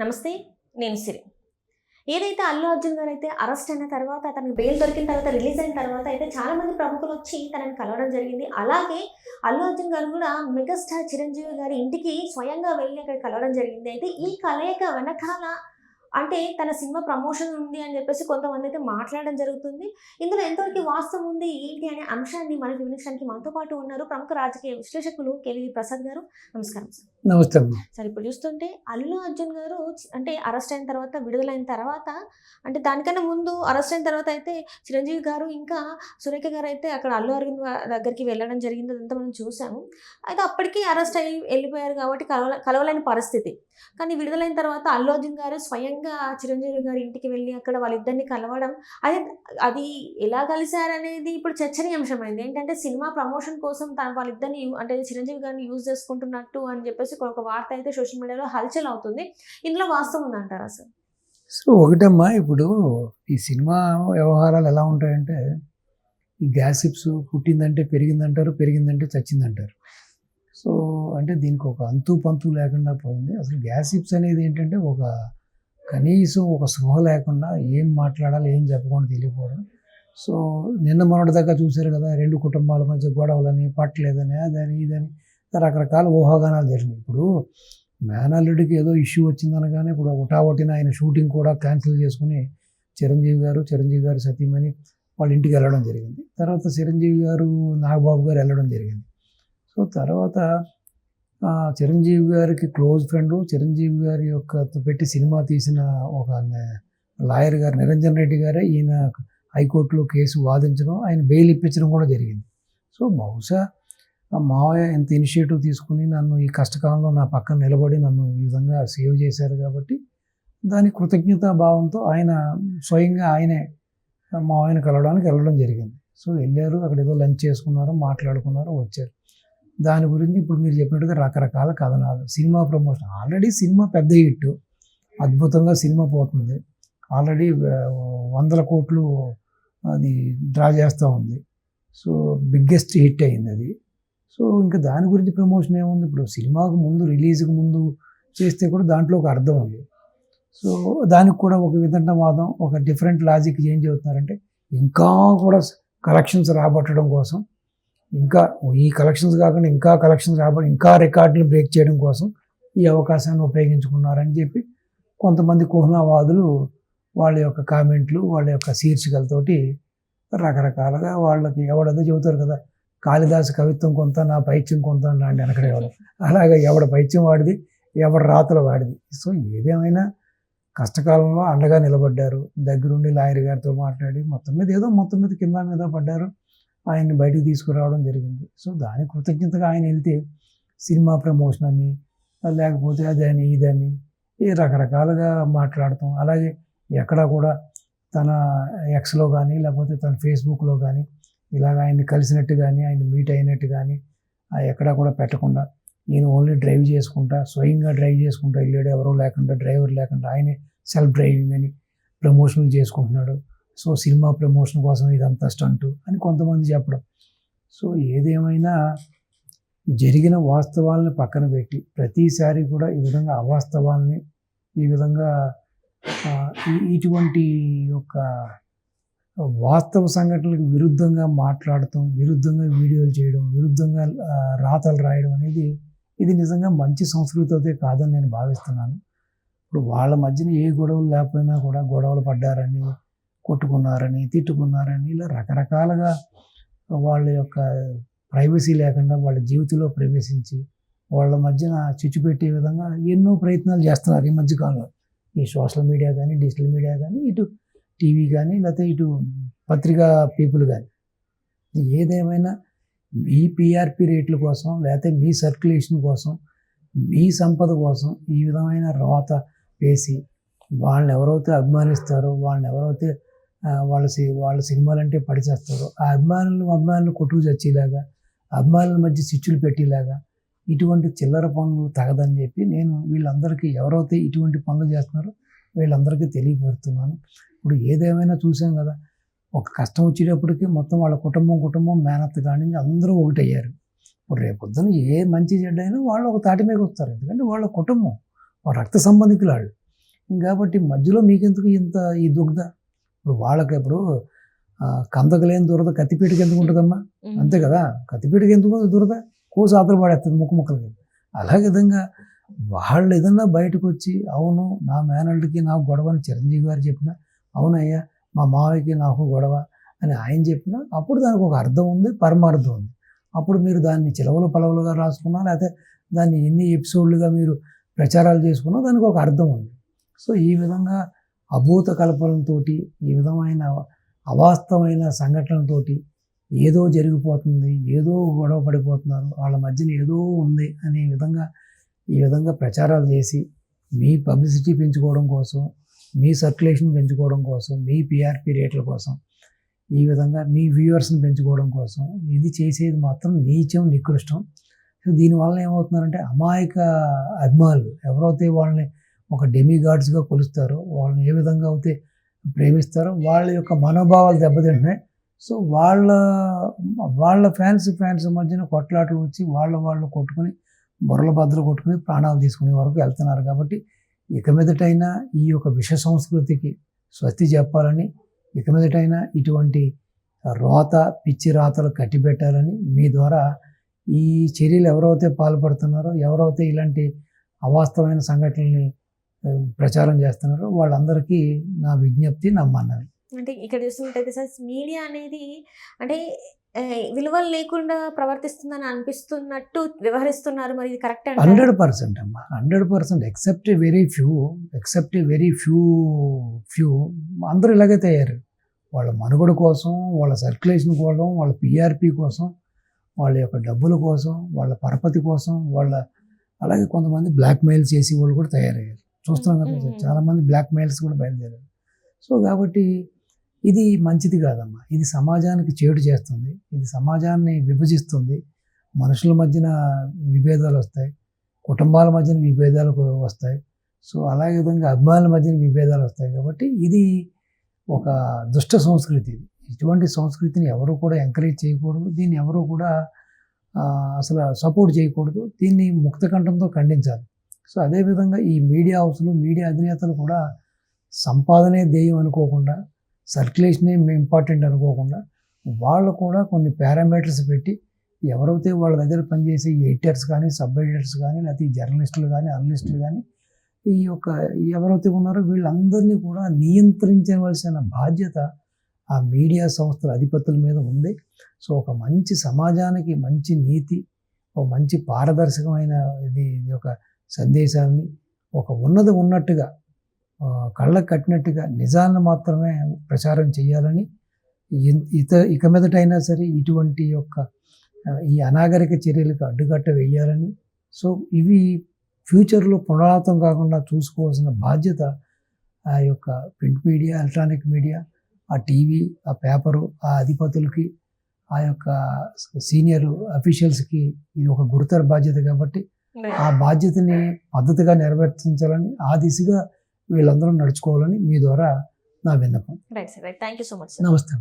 నమస్తే నేను సిరి. ఏదైతే అల్లు అర్జున్ గారు అయితే అరెస్ట్ అయిన తర్వాత తనకి బెయిల్ దొరికిన తర్వాత రిలీజ్ అయిన తర్వాత అయితే చాలా మంది ప్రముఖులు వచ్చి తనని కలవడం జరిగింది. అలాగే అల్లు అర్జున్ గారు కూడా మెగాస్టార్ చిరంజీవి గారి ఇంటికి స్వయంగా వెళ్ళి అక్కడ కలవడం జరిగింది. అయితే ఈ కలయిక వెనకాల అంటే తన సినిమా ప్రమోషన్ ఉంది అని చెప్పేసి కొంతమంది అయితే మాట్లాడడం జరుగుతుంది. ఇందులో ఎంతవరకు వాస్తవం ఉంది ఏంటి అనే అంశాన్ని మనకి వినించడానికి మనతో పాటు ఉన్నారు ప్రముఖ రాజకీయ విశ్లేషకులు కేవీ ప్రసాద్ గారు. నమస్కారం సార్. నమస్తే సార్ సరే ఇప్పుడు చూస్తుంటే అల్లు అర్జున్ గారు అంటే అరెస్ట్ అయిన తర్వాత విడుదలైన తర్వాత అంటే దానికన్నా ముందు అరెస్ట్ అయిన తర్వాత అయితే చిరంజీవి గారు ఇంకా సురేఖ గారు అయితే అక్కడ అల్లు అర్జున్ దగ్గరికి వెళ్ళడం జరిగింది అదంతా మనం చూసాము. అయితే అప్పటికీ అరెస్ట్ అయ్యి వెళ్ళిపోయారు కాబట్టి కలవ కలవలేని పరిస్థితి. కానీ విడుదలైన తర్వాత అల్లు అర్జున్ గారు స్వయంగా చిరంజీవి గారి ఇంటికి వెళ్ళి అక్కడ వాళ్ళిద్దరిని కలవడం అది అది ఎలా కలిశారనేది ఇప్పుడు చర్చనీయాంశమైంది. ఏంటంటే సినిమా ప్రమోషన్ కోసం తన వాళ్ళిద్దరిని అంటే చిరంజీవి గారిని యూజ్ చేసుకుంటున్నట్టు అని చెప్పేసి ఒక వార్త అయితే సోషల్ మీడియాలో హల్చల్ అవుతుంది. ఇందులో వాస్తవం ఉందంటారా సార్? సో ఒకటమ్మా ఇప్పుడు ఈ సినిమా వ్యవహారాలు ఎలా ఉంటాయంటే ఈ గ్యాసిప్స్ పుట్టిందంటే పెరిగిందంటారు పెరిగిందంటే చచ్చిందంటారు. సో అంటే దీనికి ఒక అంతు పంతు లేకుండా పోయింది. అసలు గ్యాసిప్స్ అనేది ఏంటంటే ఒక కనీసం ఒక స్పృహ లేకుండా ఏం మాట్లాడాలి ఏం చెప్పకుండా తెలియకపోవడం. సో నిన్న మొన్నటి దాకా చూశారు కదా రెండు కుటుంబాల మధ్య గొడవలని పట్టలేదని అదని ఇదని. రకరకాల ఊహాగానాలు జరిగినాయి. ఇప్పుడు మేనల్లుడికి ఏదో ఇష్యూ వచ్చిందనగానే ఇప్పుడు ఉటావటిన ఆయన షూటింగ్ కూడా క్యాన్సిల్ చేసుకుని చిరంజీవి గారు చిరంజీవి గారు సతీమణి వాళ్ళ ఇంటికి వెళ్ళడం జరిగింది. తర్వాత చిరంజీవి గారు నాగబాబు గారు వెళ్ళడం జరిగింది. సో తర్వాత చిరంజీవి గారికి క్లోజ్ ఫ్రెండ్ చిరంజీవి గారి యొక్క పెట్టి సినిమా తీసిన ఒక లాయర్ గారు నిరంజన్ రెడ్డి గారే ఈయన హైకోర్టులో కేసు వాదించడం ఆయన బెయిల్ ఇప్పించడం కూడా జరిగింది. సో బహుశా మావయ్య ఎంత ఇనిషియేటివ్ తీసుకుని నన్ను ఈ కష్టకాలంలో నా పక్కన నిలబడి నన్ను ఈ విధంగా సేవ్ చేశారు కాబట్టి దాని కృతజ్ఞతా భావంతో ఆయన స్వయంగా ఆయనే మావయ్యను కలవడానికి వెళ్ళడం జరిగింది. సో వెళ్ళారు అక్కడ ఏదో లంచ్ చేసుకున్నారు మాట్లాడుకున్నారు వచ్చారు. దాని గురించి ఇప్పుడు మీరు చెప్పినట్టుగా రకరకాల కథనాలు. Cinema promotion. ఆల్రెడీ సినిమా పెద్ద హిట్. అద్భుతంగా సినిమా పోతుంది. ఆల్రెడీ వందల కోట్లు అది డ్రా చేస్తూ ఉంది. సో బిగ్గెస్ట్ హిట్ అయింది అది. సో ఇంకా దాని గురించి ప్రమోషన్ ఏముంది? ఇప్పుడు సినిమాకు ముందు రిలీజ్కి ముందు చేస్తే కూడా దాంట్లో ఒక అర్థం ఉంది. సో దానికి కూడా ఒక విధంగా వాదం ఒక డిఫరెంట్ లాజిక్ ఏం చెబుతున్నారంటే ఇంకా కూడా కలెక్షన్స్ రాబట్టడం కోసం ఇంకా ఈ కలెక్షన్స్ కాకుండా ఇంకా కలెక్షన్స్ రాబడి ఇంకా రికార్డులు బ్రేక్ చేయడం కోసం ఈ అవకాశాన్ని ఉపయోగించుకున్నారని చెప్పి కొంతమంది కుహనావాదులు వాళ్ళ యొక్క కామెంట్లు వాళ్ళ యొక్క శీర్షికలతోటి రకరకాలుగా వాళ్ళకి ఎవడదో చెబుతారు కదా. కాళిదాసు కవిత్వం కొంత నా పైత్యం కొంత అన్నాడు వెనకడే ఎవడు అలాగే ఎవడ పైత్యం వాడిది ఎవడ రాతలు వాడిది. సో ఏదేమైనా కష్టకాలంలో అండగా నిలబడ్డారు. దగ్గరుండి లాయర్ గారితో మాట్లాడి మొత్తం మీద ఏదో మొత్తం మీద కింద మీద పడ్డారు. ఆయన్ని బయటికి తీసుకురావడం జరిగింది. సో దాని కృతజ్ఞతగా ఆయన వెళ్తే సినిమా ప్రమోషన్ అని లేకపోతే అదని ఇదని ఈ రకరకాలుగా మాట్లాడతాం. అలాగే ఎక్కడా కూడా తన ఎక్స్లో కానీ లేకపోతే తన ఫేస్బుక్లో కానీ ఇలాగ ఆయన్ని కలిసినట్టు కానీ ఆయన మీట్ అయినట్టు కానీ ఆ ఎక్కడా కూడా పెట్టకుండా ఈయన ఓన్లీ డ్రైవ్ చేసుకుంటా స్వయంగా డ్రైవ్ చేసుకుంటా వెళ్ళాడు. ఎవరో లేకుండా డ్రైవర్ లేకుండా ఆయనే సెల్ఫ్ డ్రైవింగ్ అని ప్రమోషన్లు చేసుకుంటున్నాడు. సో సినిమా ప్రమోషన్ కోసం ఇదంతా స్టంటు అని కొంతమంది చెప్పడం. సో ఏదేమైనా జరిగిన వాస్తవాలను పక్కన పెట్టి ప్రతిసారి కూడా ఈ విధంగా అవాస్తవాల్ని ఈ విధంగా ఇటువంటి యొక్క వాస్తవ సంఘటనలకు విరుద్ధంగా మాట్లాడటం విరుద్ధంగా వీడియోలు చేయడం విరుద్ధంగా రాతలు రాయడం అనేది ఇది నిజంగా మంచి సంస్కృతి అయితే కాదని నేను భావిస్తున్నాను. ఇప్పుడు వాళ్ళ మధ్యన ఏ గొడవలు లేకపోయినా కూడా గొడవలు పడ్డారని కొట్టుకున్నారని తిట్టుకున్నారని ఇలా రకరకాలుగా వాళ్ళ యొక్క ప్రైవసీ లేకుండా వాళ్ళ జీవితంలో ప్రవేశించి వాళ్ళ మధ్యన చిచ్చు పెట్టే విధంగా ఎన్నో ప్రయత్నాలు చేస్తున్నారు ఈ మధ్యకాలంలో. ఈ సోషల్ మీడియా కానీ డిజిటల్ మీడియా కానీ ఇటు టీవీ కానీ లేకపోతే ఇటు పత్రికా పీపుల్ కానీ. ఏదేమైనా మీ పిఆర్పి రేట్ల కోసం లేకపోతే మీ సర్క్యులేషన్ కోసం మీ సంపద కోసం ఈ విధమైన రోత వేసి వాళ్ళని ఎవరైతే అభిమానిస్తారో వాళ్ళని ఎవరైతే వాళ్ళ సి వాళ్ళ సినిమాలంటే పడిచేస్తారో ఆ అభిమానులు అభిమానులు కొట్టుకు చచ్చేలాగా అభిమానుల మధ్య చిచ్చులు పెట్టేలాగా ఇటువంటి చిల్లర పనులు తగదని చెప్పి నేను వీళ్ళందరికీ ఎవరైతే ఇటువంటి పనులు చేస్తున్నారో వీళ్ళందరికీ తెలియపడుతున్నాను ఇప్పుడు ఏదేమైనా చూసాం కదా ఒక కష్టం వచ్చేటప్పటికి మొత్తం వాళ్ళ కుటుంబం కుటుంబం మేనత్ కానీ అందరూ ఒకటయ్యారు. ఇప్పుడు రేపొద్దున ఏ మంచి చెడ్డ అయినా వాళ్ళు ఒక తాటి మీద వస్తారు. ఎందుకంటే వాళ్ళ కుటుంబం వాళ్ళ రక్త సంబంధికులు వాళ్ళు కాబట్టి మధ్యలో మీకెందుకు ఇంత ఈ దుగ్ధ? ఇప్పుడు వాళ్ళకి ఇప్పుడు ఆ, కందకు లేని దురద కత్తిపీటకి ఎందుకు ఉంటుందమ్మా. అంతే కదా కత్తిపీటకి ఎందుకు దురద? కోసి ఆతలు పడేస్తుంది ముక్కు ముక్కలకి. అలా విధంగా వాళ్ళు ఏదన్నా బయటకు వచ్చి అవును నా మేనల్డ్కి నాకు గొడవ అని చిరంజీవి గారు చెప్పిన అవునయ్యా మా మావయ్యకి నాకు గొడవ అని ఆయన చెప్పిన అప్పుడు దానికి ఒక అర్థం ఉంది పరమార్థం ఉంది. అప్పుడు మీరు దాన్ని చిలవలు పలవలుగా రాసుకున్నా లేకపోతే దాన్ని ఎన్ని ఎపిసోడ్లుగా మీరు ప్రచారాలు చేసుకున్నా దానికి ఒక అర్థం ఉంది. సో ఈ విధంగా అభూత కల్పనలతోటి ఈ విధమైన అవాస్తవమైన సంఘటనలతోటి ఏదో జరిగిపోతుంది ఏదో గొడవ పడిపోతున్నారు వాళ్ళ మధ్యన ఏదో ఉంది అనే విధంగా ఈ విధంగా ప్రచారాలు చేసి మీ పబ్లిసిటీ పెంచుకోవడం కోసం మీ సర్క్యులేషన్ పెంచుకోవడం కోసం మీ పిఆర్పి రేట్ల కోసం ఈ విధంగా మీ వ్యూవర్స్ని పెంచుకోవడం కోసం ఇది చేసేది మాత్రం నీచం నికృష్టం. సో దీనివల్ల ఏమవుతున్నారంటే అమాయక అభిమానులు ఎవరైతే వాళ్ళని ఒక డెమిగాడ్స్గా కొలుస్తారో వాళ్ళని ఏ విధంగా అయితే ప్రేమిస్తారో వాళ్ళ యొక్క మనోభావాలు దెబ్బతింటున్నాయి. సో వాళ్ళ వాళ్ళ ఫ్యాన్స్ ఫ్యాన్స్ మధ్యన కొట్లాటలు వచ్చి వాళ్ళ వాళ్ళు కొట్టుకుని బుర్రల బద్దలు కొట్టుకుని ప్రాణాలు తీసుకునే వరకు వెళ్తున్నారు. కాబట్టి ఇక మీదటైనా ఈ యొక్క విష సంస్కృతికి స్వస్తి చెప్పాలని ఇక మీదటైనా ఇటువంటి రోత పిచ్చి రాతలు కట్టిపెట్టాలని మీ ద్వారా ఈ చర్యలు ఎవరైతే పాల్పడుతున్నారో ఎవరైతే ఇలాంటి అవాస్తవమైన సంఘటనల్ని ప్రచారం చేస్తున్నారో వాళ్ళందరికీ నా విజ్ఞప్తి నా మన్నవి అంటే ఇక్కడ చూస్తున్నట్టయితే సార్ మీడియా అనేది అంటే విలువలు లేకుండా ప్రవర్తిస్తుందని అనిపిస్తున్నట్టు వ్యవహరిస్తున్నారు మరి ఇది కరెక్ట్ హండ్రెడ్ పర్సెంట్ అమ్మా. Hundred percent. Except very few except very few few. అందరూ ఇలాగే తయారు. వాళ్ళ మనుగడ కోసం వాళ్ళ సర్క్యులేషన్ కోసం వాళ్ళ పిఆర్పి కోసం వాళ్ళ యొక్క డబ్బుల కోసం వాళ్ళ పరపతి కోసం వాళ్ళ అలాగే కొంతమంది బ్లాక్ మెయిల్ చేసి వాళ్ళు కూడా తయారయ్యారు. చూస్తున్నాం కదా. చాలామంది బ్లాక్ మెయిల్స్ కూడా బయలుదేరారు. సో కాబట్టి ఇది మంచిది కాదమ్మా. ఇది సమాజానికి చేటు చేస్తుంది. ఇది సమాజాన్ని విభజిస్తుంది. మనుషుల మధ్యన విభేదాలు వస్తాయి. కుటుంబాల మధ్యన విభేదాలు వస్తాయి. సో అలాగే విధంగా అభిమానుల మధ్యన విభేదాలు వస్తాయి కాబట్టి ఇది ఒక దుష్ట సంస్కృతి ఇది. ఇటువంటి సంస్కృతిని ఎవరు కూడా ఎంకరేజ్ చేయకూడదు. దీన్ని ఎవరు కూడా అసలు సపోర్ట్ చేయకూడదు. దీన్ని ముక్తకంఠంతో ఖండించాలి. సో అదేవిధంగా ఈ మీడియా హౌస్లు మీడియా అధినేతలు కూడా సంపాదనే ధ్యేయం అనుకోకుండా సర్క్యులేషనే ఇంపార్టెంట్ అనుకోకుండా వాళ్ళు కూడా కొన్ని పారామీటర్స్ పెట్టి ఎవరైతే వాళ్ళ దగ్గర పనిచేసే ఎడిటర్స్ కానీ సబ్ ఎడిటర్స్ కానీ లేకపోతే జర్నలిస్టులు కానీ అనలిస్టులు కానీ ఈ యొక్క ఎవరైతే ఉన్నారో వీళ్ళందరినీ కూడా నియంత్రించవలసిన బాధ్యత ఆ మీడియా సంస్థల అధిపతుల మీద ఉంది. సో ఒక మంచి సమాజానికి మంచి నీతి ఒక మంచి పారదర్శకమైన ఇది ఇది ఒక సందేశాన్ని ఒక ఉన్నది ఉన్నట్టుగా కళ్ళకు కట్టినట్టుగా నిజాలను మాత్రమే ప్రచారం చేయాలని ఇత ఇక మీదటైనా సరే ఇటువంటి యొక్క ఈ అనాగరిక చర్యలకు అడ్డుకట్ట వేయాలని. సో ఇవి ఫ్యూచర్లో పునరావృతం కాకుండా చూసుకోవాల్సిన బాధ్యత ఆ యొక్క ప్రింట్ మీడియా ఎలక్ట్రానిక్ మీడియా ఆ టీవీ ఆ పేపరు ఆ అధిపతులకి ఆ యొక్క సీనియర్ అఫీషియల్స్కి ఇది ఒక గురుతర బాధ్యత కాబట్టి ఆ బాధ్యతని పద్ధతిగా నెరవేర్చించాలని ఆ దిశగా వీళ్ళందరూ నడుచుకోవాలని మీ ద్వారా నా విన్నపం. Right sir thank you so much నమస్తే.